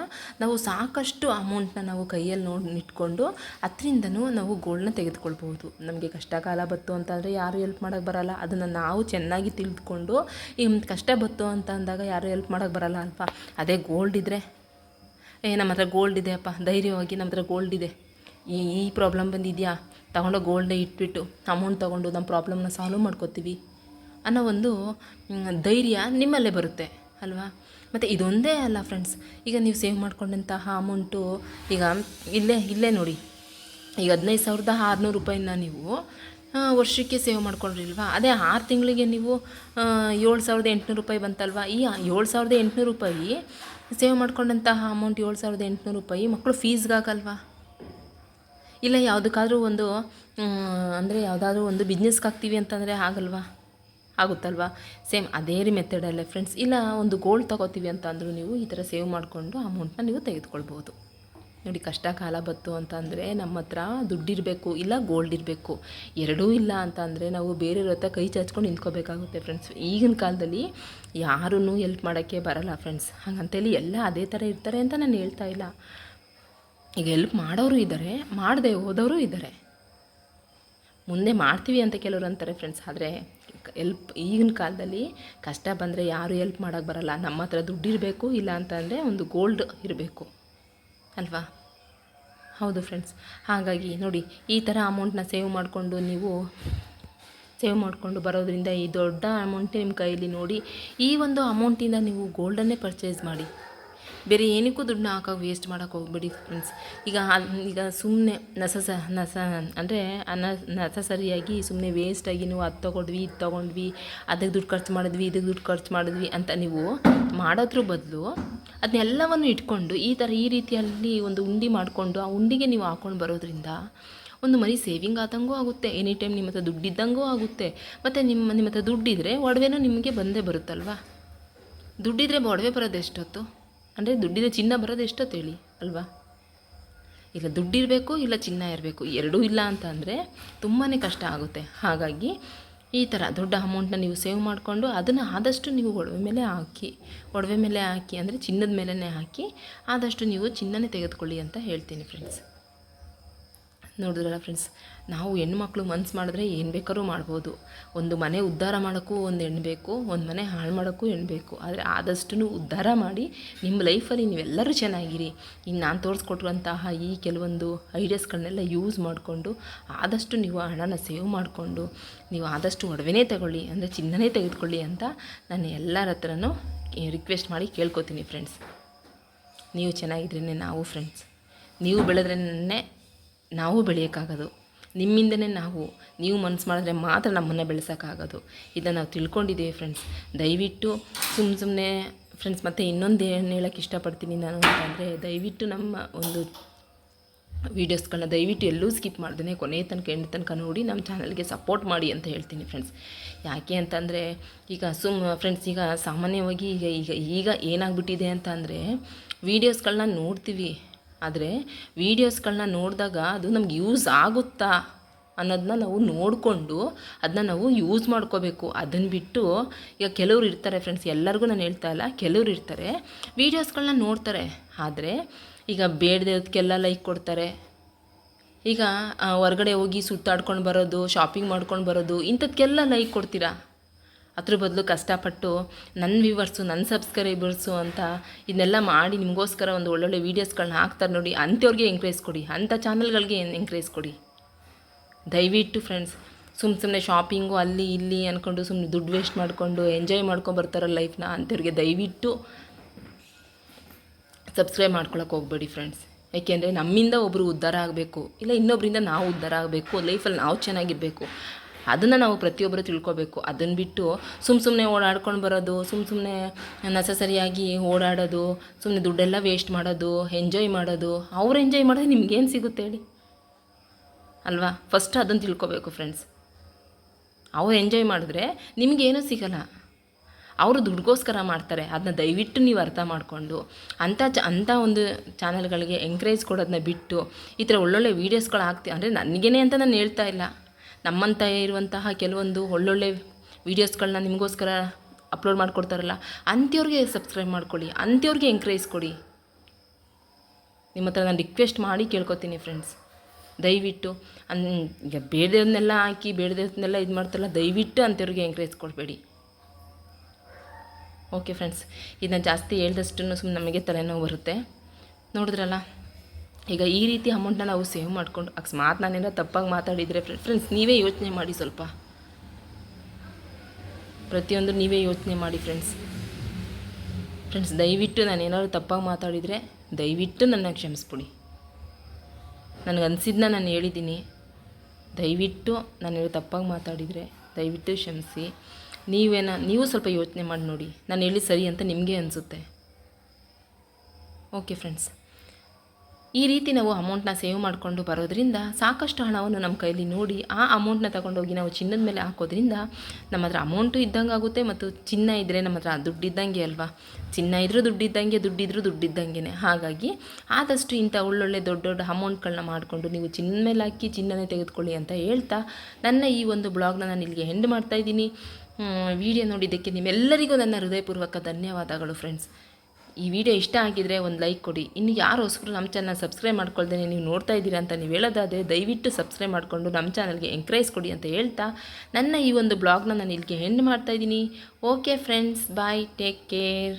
[SPEAKER 1] ನಾವು ಸಾಕಷ್ಟು ಅಮೌಂಟ್ನ ನಾವು ಕೈಯಲ್ಲಿ ನೋಡಿ ಇಟ್ಕೊಂಡು ಅದರಿಂದನೂ ನಾವು ಗೋಲ್ಡ್ನ ತೆಗೆದುಕೊಳ್ಬೋದು ನಮಗೆ ಕಷ್ಟಕಾಲ ಬತ್ತು ಅಂತಂದರೆ ಯಾರು ಹೆಲ್ಪ್ ಮಾಡೋಕ್ಕೆ ಬರಲ್ಲ. ಅದನ್ನು ನಾವು ಚೆನ್ನಾಗಿ ತಿಳಿದುಕೊಂಡು ಈ ಕಷ್ಟ ಬತ್ತು ಅಂತ ಅಂದಾಗ ಯಾರು ಹೆಲ್ಪ್ ಮಾಡೋಕ್ಕೆ ಬರಲ್ಲ ಅಲ್ವಾ? ಅದೇ ಗೋಲ್ಡ್ ಇದ್ದರೆ ಏ ನಮ್ಮ ಹತ್ರ ಗೋಲ್ಡ್ ಇದೆಯಪ್ಪ ಧೈರ್ಯವಾಗಿ ನಮ್ಮ ಹತ್ರ ಗೋಲ್ಡ್ ಇದೆ. ಈ ಈ ಪ್ರಾಬ್ಲಮ್ ಬಂದಿದೆಯಾ? ತಗೊಂಡು ಗೋಲ್ಡೇ ಇಟ್ಬಿಟ್ಟು ಅಮೌಂಟ್ ತೊಗೊಂಡು ನಮ್ಮ ಪ್ರಾಬ್ಲಮ್ನ ಸಾಲ್ವ್ ಮಾಡ್ಕೋತೀವಿ ಅನ್ನೋ ಒಂದು ಧೈರ್ಯ ನಿಮ್ಮಲ್ಲೇ ಬರುತ್ತೆ, ಅಲ್ವಾ? ಮತ್ತು ಇದೊಂದೇ ಅಲ್ಲ ಫ್ರೆಂಡ್ಸ್ ಈಗ ನೀವು ಸೇವ್ ಮಾಡ್ಕೊಂಡಂತಹ ಅಮೌಂಟು ಈಗ ಇಲ್ಲೇ ಇಲ್ಲೇ ನೋಡಿ. ಈಗ ಹದಿನೈದು ಸಾವಿರದ ಆರುನೂರು ರೂಪಾಯಿನ ನೀವು ವರ್ಷಕ್ಕೆ ಸೇವ್ ಮಾಡ್ಕೊಂಡ್ರಿಲ್ವಾ ಅದೇ ಆರು ತಿಂಗಳಿಗೆ ನೀವು ಏಳು ಸಾವಿರದ ಎಂಟುನೂರು ರೂಪಾಯಿ ಬಂತಲ್ವಾ? ಈ ಏಳು ಸಾವಿರದ ಎಂಟುನೂರು ರೂಪಾಯಿ ಸೇವ್ ಮಾಡ್ಕೊಂಡಂತಹ ಅಮೌಂಟ್ ಏಳು ಸಾವಿರದ ಎಂಟುನೂರು ರೂಪಾಯಿ ಮಕ್ಕಳು ಫೀಸ್ಗಾಗಲ್ವಾ ಇಲ್ಲ, ಯಾವುದಕ್ಕಾದ್ರೂ ಒಂದು ಅಂದರೆ ಯಾವುದಾದ್ರೂ ಒಂದು ಬಿಸ್ನೆಸ್ಗೆ ಹಾಕ್ತೀವಿ ಅಂತಂದರೆ ಆಗಲ್ವಾ? ಆಗುತ್ತಲ್ವಾ? ಸೇಮ್ ಅದೇ ರೀ ಮೆಥಡಲ್ಲೇ ಫ್ರೆಂಡ್ಸ್ ಇಲ್ಲ, ಒಂದು ಗೋಲ್ಡ್ ತೊಗೋತೀವಿ ಅಂತ ಅಂದರೂ ನೀವು ಈ ಥರ ಸೇವ್ ಮಾಡಿಕೊಂಡು ಅಮೌಂಟ್ನ ನೀವು ತೆಗೆದುಕೊಳ್ಬೋದು. ನೋಡಿ, ಕಷ್ಟ ಕಾಲ ಬತ್ತು ಅಂತ ಅಂದರೆ ನಮ್ಮ ಹತ್ರ ದುಡ್ಡಿರಬೇಕು ಇಲ್ಲ ಗೋಲ್ಡ್ ಇರಬೇಕು. ಎರಡೂ ಇಲ್ಲ ಅಂತ ಅಂದರೆ ನಾವು ಬೇರೆಯವ್ರ ಹತ್ರ ಕೈ ಚಾಚ್ಕೊಂಡು ನಿಂತ್ಕೋಬೇಕಾಗುತ್ತೆ ಫ್ರೆಂಡ್ಸ್ ಈಗಿನ ಕಾಲದಲ್ಲಿ ಯಾರೂ ಎಲ್ಪ್ ಮಾಡೋಕ್ಕೆ ಬರಲ್ಲ ಫ್ರೆಂಡ್ಸ್ ಹಾಗಂತೇಳಿ ಎಲ್ಲ ಅದೇ ಥರ ಇರ್ತಾರೆ ಅಂತ ನಾನು ಹೇಳ್ತಾ ಇಲ್ಲ. ಈಗ ಎಲ್ಪ್ ಮಾಡೋರು ಇದ್ದಾರೆ ಮಾಡದೆ ಹೋದವರು ಇದ್ದಾರೆ ಮುಂದೆ ಮಾಡ್ತೀವಿ ಅಂತ ಕೆಲವರು ಅಂತಾರೆ ಫ್ರೆಂಡ್ಸ್ ಆದರೆ ಎಲ್ಪ್ ಈಗಿನ ಕಾಲದಲ್ಲಿ ಕಷ್ಟ ಬಂದರೆ ಯಾರು ಎಲ್ಪ್ ಮಾಡೋಕ್ಕೆ ಬರಲ್ಲ. ನಮ್ಮ ಹತ್ರ ದುಡ್ಡಿರಬೇಕು ಇಲ್ಲ ಅಂತಂದರೆ ಒಂದು ಗೋಲ್ಡ್ ಇರಬೇಕು. ಅಲ್ವಾ? ಹೌದು ಫ್ರೆಂಡ್ಸ್ ಹಾಗಾಗಿ ನೋಡಿ, ಈ ಥರ ಅಮೌಂಟ್ನ ಸೇವ್ ಮಾಡಿಕೊಂಡು ನೀವು ಸೇವ್ ಮಾಡಿಕೊಂಡು ಬರೋದ್ರಿಂದ ಈ ದೊಡ್ಡ ಅಮೌಂಟೇ ನಿಮ್ಮ ಕೈಯಲ್ಲಿ ನೋಡಿ, ಈ ಒಂದು ಅಮೌಂಟಿಂದ ನೀವು ಗೋಲ್ಡನ್ನೇ ಪರ್ಚೇಸ್ ಮಾಡಿ. ಬೇರೆ ಏನಕ್ಕೂ ದುಡ್ಡನ್ನ ಹಾಕೋಕೆ ವೇಸ್ಟ್ ಮಾಡೋಕೆ ಹೋಗ್ಬೇಡಿ ಫ್ರೆಂಡ್ಸ್ ಈಗ ಈಗ ಸುಮ್ಮನೆ ನಸಸ ನಸ ಅಂದರೆ ಅನ ನಸಸರಿಯಾಗಿ ಸುಮ್ಮನೆ ವೇಸ್ಟಾಗಿ ನೀವು ಅದು ತೊಗೊಂಡ್ವಿ, ಇದು ತೊಗೊಂಡ್ವಿ, ಅದಕ್ಕೆ ದುಡ್ಡು ಖರ್ಚು ಮಾಡಿದ್ವಿ, ಇದಕ್ಕೆ ದುಡ್ಡು ಖರ್ಚು ಮಾಡಿದ್ವಿ ಅಂತ ನೀವು ಮಾಡೋದ್ರ ಬದಲು ಅದನ್ನೆಲ್ಲವನ್ನು ಇಟ್ಕೊಂಡು ಈ ಥರ ಈ ರೀತಿಯಲ್ಲಿ ಒಂದು ಉಂಡಿ ಮಾಡಿಕೊಂಡು ಆ ಉಂಡಿಗೆ ನೀವು ಹಾಕ್ಕೊಂಡು ಬರೋದ್ರಿಂದ ಒಂದು ಮನಿ ಸೇವಿಂಗ್ ಆದಂಗೂ ಆಗುತ್ತೆ. ಎನಿ ಟೈಮ್ ನಿಮ್ಮ ಹತ್ರ ದುಡ್ಡಿದ್ದಂಗೂ ಆಗುತ್ತೆ. ಮತ್ತು ನಿಮ್ಮ ನಿಮ್ಮ ಹತ್ರ ದುಡ್ಡಿದ್ರೆ ಒಡವೆನೂ ನಿಮಗೆ ಬಂದೇ ಬರುತ್ತಲ್ವಾ? ದುಡ್ಡಿದ್ರೆ ಒಡವೆ ಬರೋದು ಎಷ್ಟೊತ್ತು? ಅಂದರೆ ದುಡ್ಡಿನ ಚಿನ್ನ ಬರೋದು ಎಷ್ಟೊತ್ತು ಹೇಳಿ, ಅಲ್ವಾ? ಇಲ್ಲ ದುಡ್ಡಿರಬೇಕು, ಇಲ್ಲ ಚಿನ್ನ ಇರಬೇಕು, ಎರಡೂ ಇಲ್ಲ ಅಂತ ಅಂದರೆ ತುಂಬಾ ಕಷ್ಟ ಆಗುತ್ತೆ. ಹಾಗಾಗಿ ಈ ಥರ ದೊಡ್ಡ ಅಮೌಂಟ್ನ ನೀವು ಸೇವ್ ಮಾಡಿಕೊಂಡು ಅದನ್ನು ಆದಷ್ಟು ನೀವು ಒಡವೆ ಮೇಲೆ ಹಾಕಿ, ಒಡವೆ ಮೇಲೆ ಹಾಕಿ ಅಂದರೆ ಚಿನ್ನದ ಮೇಲೇ ಹಾಕಿ ಆದಷ್ಟು ನೀವು ಚಿನ್ನನೇ ತೆಗೆದುಕೊಳ್ಳಿ ಅಂತ ಹೇಳ್ತೀನಿ ಫ್ರೆಂಡ್ಸ್ ನೋಡಿದ್ರಲ್ಲ ಫ್ರೆಂಡ್ಸ್ ನಾವು ಹೆಣ್ಮಕ್ಳು ಮನ್ಸು ಮಾಡಿದ್ರೆ ಏನು ಬೇಕಾದ್ರೂ ಮಾಡ್ಬೋದು. ಒಂದು ಮನೆ ಉದ್ಧಾರ ಮಾಡೋಕ್ಕೂ ಒಂದು ಹೆಣ್ಣು ಬೇಕು, ಒಂದು ಮನೆ ಹಾಳು ಮಾಡೋಕ್ಕೂ ಹೆಣ್ಣು ಬೇಕು. ಆದರೆ ಆದಷ್ಟು ಉದ್ಧಾರ ಮಾಡಿ ನಿಮ್ಮ ಲೈಫಲ್ಲಿ ನೀವೆಲ್ಲರೂ ಚೆನ್ನಾಗಿರಿ. ಇನ್ನು ನಾನು ತೋರಿಸ್ಕೊಟ್ಟಿರುವಂತಹ ಈ ಕೆಲವೊಂದು ಐಡಿಯಾಸ್ಗಳನ್ನೆಲ್ಲ ಯೂಸ್ ಮಾಡಿಕೊಂಡು ಆದಷ್ಟು ನೀವು ಹಣನ ಸೇವ್ ಮಾಡಿಕೊಂಡು, ನೀವು ಆದಷ್ಟು ಒಡವೆನೇ ತಗೊಳ್ಳಿ, ಅಂದರೆ ಚಿನ್ನನೇ ತೆಗೆದುಕೊಳ್ಳಿ ಅಂತ ನಾನು ಎಲ್ಲರ ಹತ್ರನೂ ರಿಕ್ವೆಸ್ಟ್ ಮಾಡಿ ಕೇಳ್ಕೊತೀನಿ ಫ್ರೆಂಡ್ಸ್ ನೀವು ಚೆನ್ನಾಗಿದ್ರೇ ನಾವು ಫ್ರೆಂಡ್ಸ್ ನೀವು ಬೆಳೆದ್ರೇ ನಾವು ಬೆಳೆಯೋಕ್ಕಾಗೋದು. ನಿಮ್ಮಿಂದನೇ ನಾವು, ನೀವು ಮನಸ್ಸು ಮಾಡಿದ್ರೆ ಮಾತ್ರ ನಮ್ಮನ್ನು ಬೆಳೆಸೋಕ್ಕಾಗೋದು. ಇದನ್ನು ನಾವು ತಿಳ್ಕೊಂಡಿದ್ದೀವಿ ಫ್ರೆಂಡ್ಸ್ ದಯವಿಟ್ಟು ಸುಮ್ಮ ಸುಮ್ಮನೆ ಫ್ರೆಂಡ್ಸ್ ಮತ್ತು ಇನ್ನೊಂದು ಏನು ಹೇಳೋಕ್ಕೆ ಇಷ್ಟಪಡ್ತೀನಿ ನಾನು ಅಂತಂದರೆ ದಯವಿಟ್ಟು ನಮ್ಮ ಒಂದು ವೀಡಿಯೋಸ್ಗಳನ್ನ ದಯವಿಟ್ಟು ಎಲ್ಲೂ ಸ್ಕಿಪ್ ಮಾಡ್ದೇ ಕೊನೆ ತನಕ, ಎಂಡ್ ತನಕ ನೋಡಿ ನಮ್ಮ ಚಾನಲ್ಗೆ ಸಪೋರ್ಟ್ ಮಾಡಿ ಅಂತ ಹೇಳ್ತೀನಿ ಫ್ರೆಂಡ್ಸ್ ಯಾಕೆ ಅಂತಂದರೆ ಈಗ ಸುಮ್ ಫ್ರೆಂಡ್ಸ್ ಈಗ ಸಾಮಾನ್ಯವಾಗಿ ಈಗ ಈಗ ಈಗ ಏನಾಗ್ಬಿಟ್ಟಿದೆ ಅಂತ ಅಂದರೆ ವೀಡಿಯೋಸ್ಗಳನ್ನ ನೋಡ್ತೀವಿ. ಆದರೆ ವೀಡಿಯೋಸ್ಗಳನ್ನ ನೋಡಿದಾಗ ಅದು ನಮ್ಗೆ ಯೂಸ್ ಆಗುತ್ತಾ ಅನ್ನೋದನ್ನ ನಾವು ನೋಡಿಕೊಂಡು ಅದನ್ನ ನಾವು ಯೂಸ್ ಮಾಡ್ಕೋಬೇಕು. ಅದನ್ನು ಬಿಟ್ಟು ಈಗ ಕೆಲವ್ರು ಇರ್ತಾರೆ ಫ್ರೆಂಡ್ಸ್ ಎಲ್ಲರಿಗೂ ನಾನು ಹೇಳ್ತಾ ಇಲ್ಲ, ಕೆಲವ್ರು ಇರ್ತಾರೆ ವೀಡಿಯೋಸ್ಗಳನ್ನ ನೋಡ್ತಾರೆ. ಆದರೆ ಈಗ ಬೇಡದಕ್ಕೆಲ್ಲ ಲೈಕ್ ಕೊಡ್ತಾರೆ. ಈಗ ಹೊರಗಡೆ ಹೋಗಿ ಸುತ್ತಾಡ್ಕೊಂಡು ಬರೋದು ಶಾಪಿಂಗ್ ಮಾಡ್ಕೊಂಡು ಬರೋದು, ಇಂಥದ್ಕೆಲ್ಲ ಲೈಕ್ ಕೊಡ್ತೀರಾ? ಅದ್ರ ಬದಲು ಕಷ್ಟಪಟ್ಟು ನನ್ನ ವ್ಯೂವರ್ಸು ನನ್ನ ಸಬ್ಸ್ಕ್ರೈಬರ್ಸು ಅಂತ ಇದನ್ನೆಲ್ಲ ಮಾಡಿ ನಿಮಗೋಸ್ಕರ ಒಂದು ಒಳ್ಳೊಳ್ಳೆ ವೀಡಿಯೋಸ್ಗಳನ್ನ ಹಾಕ್ತಾರೆ ನೋಡಿ, ಅಂಥವ್ರಿಗೆ ಎಂಕ್ರೇಜ್ ಕೊಡಿ, ಅಂಥ ಚಾನಲ್ಗಳಿಗೆ ಎಂಕ್ರೇಜ್ ಕೊಡಿ. ದಯವಿಟ್ಟು ಫ್ರೆಂಡ್ಸ್ ಸುಮ್ಮ ಸುಮ್ಮನೆ ಶಾಪಿಂಗು ಅಲ್ಲಿ ಇಲ್ಲಿ ಅಂದ್ಕೊಂಡು ಸುಮ್ಮನೆ ದುಡ್ಡು ವೇಸ್ಟ್ ಮಾಡಿಕೊಂಡು ಎಂಜಾಯ್ ಮಾಡ್ಕೊಂಡು ಲೈಫ್ನ ಅಂಥವ್ರಿಗೆ ದಯವಿಟ್ಟು ಸಬ್ಸ್ಕ್ರೈಬ್ ಮಾಡ್ಕೊಳಕ್ಕೆ ಹೋಗ್ಬೇಡಿ ಫ್ರೆಂಡ್ಸ್ ಏಕೆಂದರೆ ನಮ್ಮಿಂದ ಒಬ್ಬರು ಉದ್ಧಾರ ಆಗಬೇಕು, ಇಲ್ಲ ಇನ್ನೊಬ್ಬರಿಂದ ನಾವು ಉದ್ಧಾರ ಆಗಬೇಕು ಲೈಫಲ್ಲಿ ನಾವು ಚೆನ್ನಾಗಿರಬೇಕು. ಅದನ್ನು ನಾವು ಪ್ರತಿಯೊಬ್ಬರು ತಿಳ್ಕೊಬೇಕು. ಅದನ್ನು ಬಿಟ್ಟು ಸುಮ್ಮ ಸುಮ್ಮನೆ ಓಡಾಡ್ಕೊಂಡು ಬರೋದು ಸುಮ್ಮ ಸುಮ್ಮನೆ ನೆಸಸರಿಯಾಗಿ ಓಡಾಡೋದು ಸುಮ್ಮನೆ ದುಡ್ಡೆಲ್ಲ ವೇಸ್ಟ್ ಮಾಡೋದು ಎಂಜಾಯ್ ಮಾಡೋದು, ಅವ್ರು ಎಂಜಾಯ್ ಮಾಡಿದ್ರೆ ನಿಮ್ಗೇನು ಸಿಗುತ್ತೆ ಹೇಳಿ? ಅಲ್ವಾ? ಫಸ್ಟ್ ಅದನ್ನು ತಿಳ್ಕೊಬೇಕು ಫ್ರೆಂಡ್ಸ್ ಅವ್ರು ಎಂಜಾಯ್ ಮಾಡಿದ್ರೆ ನಿಮಗೇನೂ ಸಿಗಲ್ಲ. ಅವರು ದುಡ್ಗೋಸ್ಕರ ಮಾಡ್ತಾರೆ. ಅದನ್ನ ದಯವಿಟ್ಟು ನೀವು ಅರ್ಥ ಮಾಡಿಕೊಂಡು ಅಂಥ ಚ ಅಂಥ ಒಂದು ಚಾನಲ್ಗಳಿಗೆ ಎಂಕರೇಜ್ ಕೊಡೋದನ್ನ ಬಿಟ್ಟು ಈ ಥರ ಒಳ್ಳೊಳ್ಳೆ ವೀಡಿಯೋಸ್ಗಳು ಹಾಕ್ತಿ, ಅಂದರೆ ನನಗೇನೆ ಅಂತ ನಾನು ಹೇಳ್ತಾ ಇಲ್ಲ. ನಮ್ಮಂಥ ಇರುವಂತಹ ಕೆಲವೊಂದು ಒಳ್ಳೊಳ್ಳೆ ವೀಡಿಯೋಸ್ಗಳನ್ನ ನಿಮಗೋಸ್ಕರ ಅಪ್ಲೋಡ್ ಮಾಡಿಕೊಡ್ತಾರಲ್ಲ ಅಂಥವ್ರಿಗೆ ಸಬ್ಸ್ಕ್ರೈಬ್ ಮಾಡ್ಕೊಳ್ಳಿ ಅಂಥವ್ರಿಗೆ ಎಂಕರೇಜ್ ಕೊಡಿ. ನಿಮ್ಮ ಹತ್ರ ನಾನು ರಿಕ್ವೆಸ್ಟ್ ಮಾಡಿ ಕೇಳ್ಕೊತೀನಿ ಫ್ರೆಂಡ್ಸ್ ದಯವಿಟ್ಟು ಅನ್, ಈಗ ಬೇಡದನ್ನೆಲ್ಲ ಹಾಕಿ ಬೇಡದನ್ನೆಲ್ಲ ಇದು ಮಾಡ್ತಾರಲ್ಲ, ದಯವಿಟ್ಟು ಅಂಥವ್ರಿಗೆ ಎಂಕರೇಜ್ ಕೊಡಬೇಡಿ. ಓಕೆ ಫ್ರೆಂಡ್ಸ್ ಇದನ್ನ ಜಾಸ್ತಿ ಹೇಳ್ದಷ್ಟು ಸುಮ್ಮನೆ ನಮಗೆ ತಲೆನೋವು ಬರುತ್ತೆ. ನೋಡಿದ್ರಲ್ಲ? ಈಗ ಈ ರೀತಿ ಅಮೌಂಟ್ನ ನಾವು ಸೇವ್ ಮಾಡ್ಕೊಂಡು, ಅಕಸ್ಮಾತ್ ನಾನೇನೋ ತಪ್ಪಾಗಿ ಮಾತಾಡಿದರೆ ಫ್ರೆಂಡ್ಸ್ ನೀವೇ ಯೋಚನೆ ಮಾಡಿ ಸ್ವಲ್ಪ. ಪ್ರತಿಯೊಂದು ನೀವೇ ಯೋಚನೆ ಮಾಡಿ ಫ್ರೆಂಡ್ಸ್ ಫ್ರೆಂಡ್ಸ್ ದಯವಿಟ್ಟು ನಾನು ಏನಾದ್ರು ತಪ್ಪಾಗಿ ಮಾತಾಡಿದರೆ ದಯವಿಟ್ಟು ನನ್ನ ಕ್ಷಮಿಸ್ಬಿಡಿ. ನನಗೆ ಅನಿಸಿದ್ನ ನಾನು ಹೇಳಿದ್ದೀನಿ. ದಯವಿಟ್ಟು ನಾನು ತಪ್ಪಾಗಿ ಮಾತಾಡಿದರೆ ದಯವಿಟ್ಟು ಕ್ಷಮಿಸಿ. ನೀವೇನ, ನೀವು ಸ್ವಲ್ಪ ಯೋಚನೆ ಮಾಡಿ ನೋಡಿ. ನಾನು ಹೇಳಿ ಸರಿ ಅಂತ ನಿಮಗೆ ಅನಿಸುತ್ತೆ. ಓಕೆ ಫ್ರೆಂಡ್ಸ್ ಈ ರೀತಿ ನಾವು ಅಮೌಂಟ್ನ ಸೇವ್ ಮಾಡಿಕೊಂಡು ಬರೋದ್ರಿಂದ ಸಾಕಷ್ಟು ಹಣವನ್ನು ನಮ್ಮ ಕೈಲಿ ನೋಡಿ ಆ ಅಮೌಂಟ್ನ ತಗೊಂಡೋಗಿ ನಾವು ಚಿನ್ನದ ಮೇಲೆ ಹಾಕೋದ್ರಿಂದ ನಮ್ಮ ಹತ್ರ ಅಮೌಂಟು ಇದ್ದಂಗೆ ಆಗುತ್ತೆ ಮತ್ತು ಚಿನ್ನ ಇದ್ದರೆ ನಮ್ಮ ಹತ್ರ ದುಡ್ಡಿದ್ದಂಗೆ ಅಲ್ವಾ? ಚಿನ್ನ ಇದ್ದರೂ ದುಡ್ಡಿದ್ದಂಗೆ, ದುಡ್ಡಿದ್ರೂ ದುಡ್ಡಿದ್ದಂಗೆ ಹಾಗಾಗಿ ಆದಷ್ಟು ಇಂಥ ಒಳ್ಳೊಳ್ಳೆ ದೊಡ್ಡ ದೊಡ್ಡ ಅಮೌಂಟ್ಗಳನ್ನ ಮಾಡಿಕೊಂಡು ನೀವು ಚಿನ್ನದ ಮೇಲೆ ಹಾಕಿ ಚಿನ್ನನೇ ತೆಗೆದುಕೊಳ್ಳಿ ಅಂತ ಹೇಳ್ತಾ ನನ್ನ ಈ ಒಂದು ಬ್ಲಾಗ್ನ ನಾನು ಇಲ್ಲಿಗೆ ಹೆಂಡ್ ಮಾಡ್ತಾ ಇದ್ದೀನಿ. ವಿಡಿಯೋ ನೋಡಿದ್ದಕ್ಕೆ ನಿಮ್ಮೆಲ್ಲರಿಗೂ ನನ್ನ ಹೃದಯಪೂರ್ವಕ ಧನ್ಯವಾದಗಳು ಫ್ರೆಂಡ್ಸ್ ಈ ವಿಡಿಯೋ ಇಷ್ಟ ಆಗಿದ್ರೆ ಒಂದು ಲೈಕ್ ಕೊಡಿ. ಇನ್ನು ಯಾರು ಹೊಸಬ್ರು ನಮ್ಮ ಚಾನಲ್ ಸಬ್ಸ್ಕ್ರೈಬ್ ಮಾಡ್ಕೊಳ್ದೇ ನೀವು ನೋಡ್ತಾ ಇದ್ದೀರಾ ಅಂತ ನೀವು ಹೇಳೋದಾದರೆ ದಯವಿಟ್ಟು ಸಬ್ಸ್ಕ್ರೈಬ್ ಮಾಡಿಕೊಂಡು ನಮ್ಮ ಚಾನಲ್ಗೆ ಎಂಕರೇಜ್ ಕೊಡಿ ಅಂತ ಹೇಳ್ತಾ ನನ್ನ ಈ ಒಂದು ಬ್ಲಾಗ್ನ ನಾನು ಇಲ್ಲಿಗೆ ಹೆಂಡ್ ಮಾಡ್ತಾ ಇದ್ದೀನಿ. Okay friends bye take care